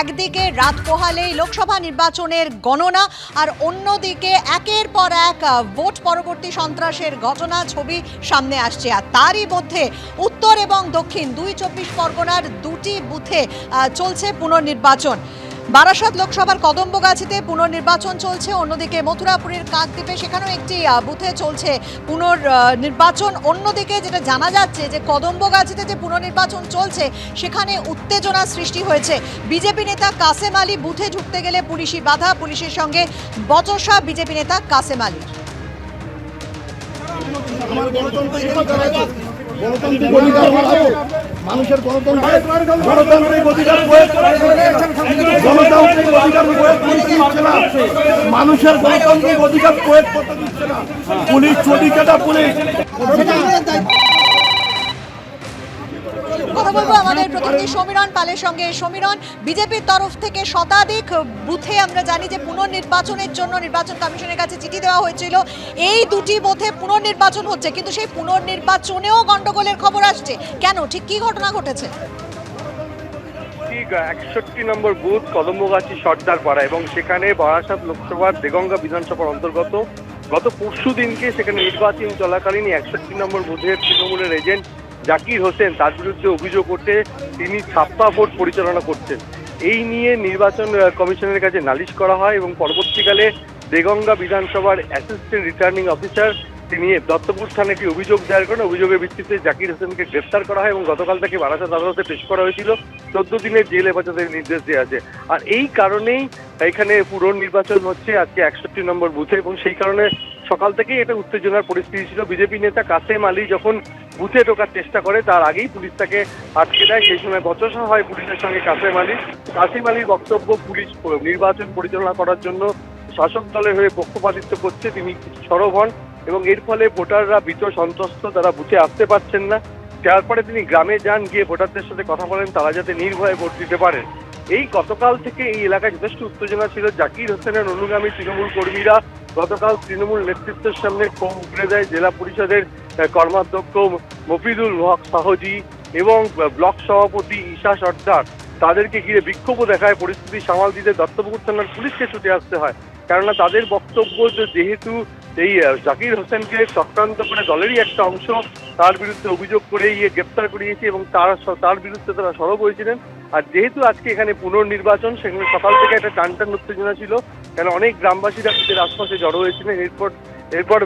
একদিকে রাত পোহালেই লোকসভা নির্বাচনের গণনা আর অন্যদিকে একের পর এক ভোট পরবর্তী সন্ত্রাসের ঘটনা ছবি সামনে আসছে। আর তারই মধ্যে উত্তর এবং দক্ষিণ দুই চব্বিশ পরগনার দুটি বুথে চলছে পুনর্নির্বাচন। বারাসাত লোকসভার কদম্বগাছিতে পুনর্নির্বাচন চলছে। অন্যদিকে মথুরাপুরের কাকদ্বীপে সেখানেও একটি বুথে চলছে পুনর্নির্বাচন। অন্যদিকে যেটা জানা যাচ্ছে যে কদম্বগাছিতে যে পুনর্নির্বাচন চলছে, সেখানে উত্তেজনা সৃষ্টি হয়েছে। বিজেপি নেতা কাসেম আলী বুথে ঢুকতে গেলে পুলিশি বাধা। পুলিশের সঙ্গে বচসা বিজেপি নেতা কাসেম আলীর আমার মানুষের গণতন্ত্রের অধিকার গণতান্ত্রিক অধিকার না? মানুষের গণতান্ত্রিক অধিকার প্রয়োগ করতে দিচ্ছে না। পুলিশ চটি কেটা পুলিশ। বলব আমাদের প্রতিনিধি সমীরণ পালের সঙ্গে। সমীরণ, বিজেপির তরফ থেকে শতাধিক বুথে আমরা জানি যে পুনর্নির্বাচনের জন্য নির্বাচন কমিশনের কাছে চিঠি দেওয়া হয়েছিল। এই দুটি বুথে পুনর্নির্বাচন হচ্ছে, কিন্তু সেই পুনর্নির্বাচনেও গন্ডগোলের খবর আসছে। কেন? ঠিক কি ঘটনা ঘটেছে? একষট্টি নম্বর বুথ, কদম্বগাছি সর্দার পাড়া এবং সেখানে বারাসাত লোকসভার দেগঙ্গা বিধানসভার অন্তর্গত। গত পরশু দিনকে সেখানে নির্বাচন চলাকালীন একষট্টি নম্বর বুথের তৃণমূলের এজেন্ট জাকির হোসেন তার বিরুদ্ধে অভিযোগ করতে তিনি ছাপ্পা ভোট পরিচালনা করছেন। এই নিয়ে নির্বাচন কমিশনের কাছে নালিশ করা হয় এবং পরবর্তীকালে দেগঙ্গা বিধানসভার অ্যাসিস্ট্যান্ট রিটার্নিং অফিসার তিনি দত্তপুর থানায় একটি অভিযোগ দায়ের করেন। অভিযোগের ভিত্তিতে জাকির হোসেনকে গ্রেফতার করা হয় এবং গতকাল তাকে বারাসাত আদালতে পেশ করা হয়েছিল। চোদ্দ দিনের জেল হেফাজতের নির্দেশ দেওয়া আছে। আর এই কারণেই এখানে পুনর্নির্বাচন হচ্ছে, আজকে একষট্টি নম্বর বুথে। এবং সেই কারণে সকাল থেকেই এটা উত্তেজনার পরিস্থিতি ছিল। বিজেপি নেতা কাসেম আলী যখন বুথে ঢোকার চেষ্টা করে, তার আগেই পুলিশ তাকে আটকে দেয়। সেই সময় বচসা হয় পুলিশের সঙ্গে কাসেম আলী। কাসেম আলীর বক্তব্য পুলিশ নির্বাচন পরিচালনা করার জন্য শাসক দলের হয়ে পক্ষপাতিত্ব করছে তিনি সরব হন এবং এর ফলে ভোটাররা ভীত সন্ত্রস্ত, তারা বুথে আসতে পারছেন না। তারপরে তিনি গ্রামে যান, গিয়ে ভোটারদের সাথে কথা বলেন, তারা যাতে নির্ভয়ে ভোট দিতে পারেন। এই গতকাল থেকে এই এলাকায় যথেষ্ট উত্তেজনা ছিল। জাকির হোসেনের অনুগামী তৃণমূল কর্মীরা গতকাল তৃণমূল নেতৃত্বের সামনে ক্ষোভ উগড়ে দেয়। জেলা পরিষদের কর্মাধ্যক্ষ মফিদুল হক সাহজি এবং ব্লক সভাপতি ঈশা সর্দার, তাদেরকে ঘিরে বিক্ষোভও দেখায় পরিস্থিতি সামাল দিতে দত্তপুকুর থানার পুলিশকে ছুটে আসতে হয়। কেননা তাদের বক্তব্য যে যেহেতু এই জাকির হোসেনকে চক্রান্ত করে দলেরই একটা অংশ, তার বিরুদ্ধে অভিযোগ করে ইয়ে গ্রেপ্তার করিয়েছে এবং তার তার বিরুদ্ধে তারা সরব হয়েছিলেন। আর যেহেতু আজকে এখানে পুনর্নির্বাচন, সেখানে সকাল থেকে একটা টান টান উত্তেজনা ছিল, কেন অনেক গ্রামবাসীরা নিজের আশপাশে জড়ো হয়েছিলেন। এরপর এরপর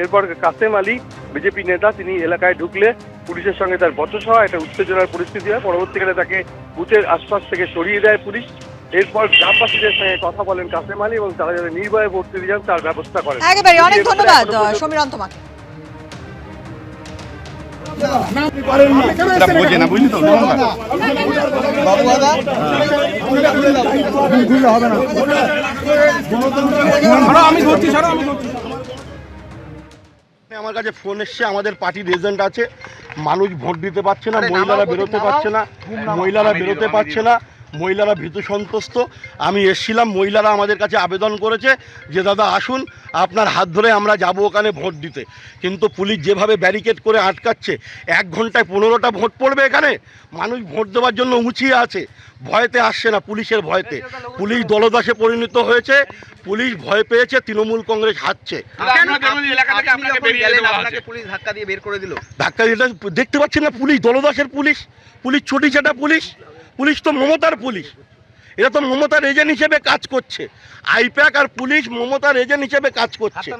এরপর কাসেম আলী বিজেপি নেতা তিনি এলাকায় ঢুকলে পুলিশের সঙ্গে তার বচসা হয় একটা উত্তেজনার পরিস্থিতি হয় পরবর্তীকালে তাকে বুথের আশপাশ থেকে সরিয়ে দেয় পুলিশ এরপর গ্রামবাসীদের সঙ্গে কথা বলেন কাসেম আলী এবং তারা যাতে নির্ভয়ে ভোট দিতে যান তার ব্যবস্থা করেন একেবারে অনেক ধন্যবাদ সমীরণ তোমাকে বোঝে না বুঝলি তো আমার কাছে ফোন এসছে আমাদের পার্টির এজেন্ট আছে। মানুষ ভোট দিতে পারছে না মহিলারা বেরোতে পারছে না মহিলারা বেরোতে পারছে না। মহিলারা ভীত সন্ত্রস্ত আমি এসছিলাম মহিলারা আমাদের কাছে আবেদন করেছে যে দাদা আসুন আপনার হাত ধরে আমরা যাব ওখানে ভোট দিতে। কিন্তু পুলিশ যেভাবে ব্যারিকেড করে আটকাচ্ছে এক ঘন্টায় পনেরোটা ভোট পড়বে এখানে? মানুষ ভোট দেওয়ার জন্য উঁচিয়ে আছে। ভয়তে আসছে না পুলিশের ভয়তে। পুলিশ দলদাসে পরিণত হয়েছে। পুলিশ ভয় পেয়েছে তৃণমূল কংগ্রেস পুলিশ ধাক্কা দিয়ে বের করে দিল। ধাক্কা দিলে দেখতে পাচ্ছেন না পুলিশ দলদাসের পুলিশ। পুলিশ ছুটি ছাটা পুলিশ। পুলিশ তো মমতার পুলিশ। এটা তো মমতার এজেন্ট হিসেবে কাজ করছে। আইপ্যাক আর পুলিশ মমতার এজেন্ট হিসেবে কাজ করছে।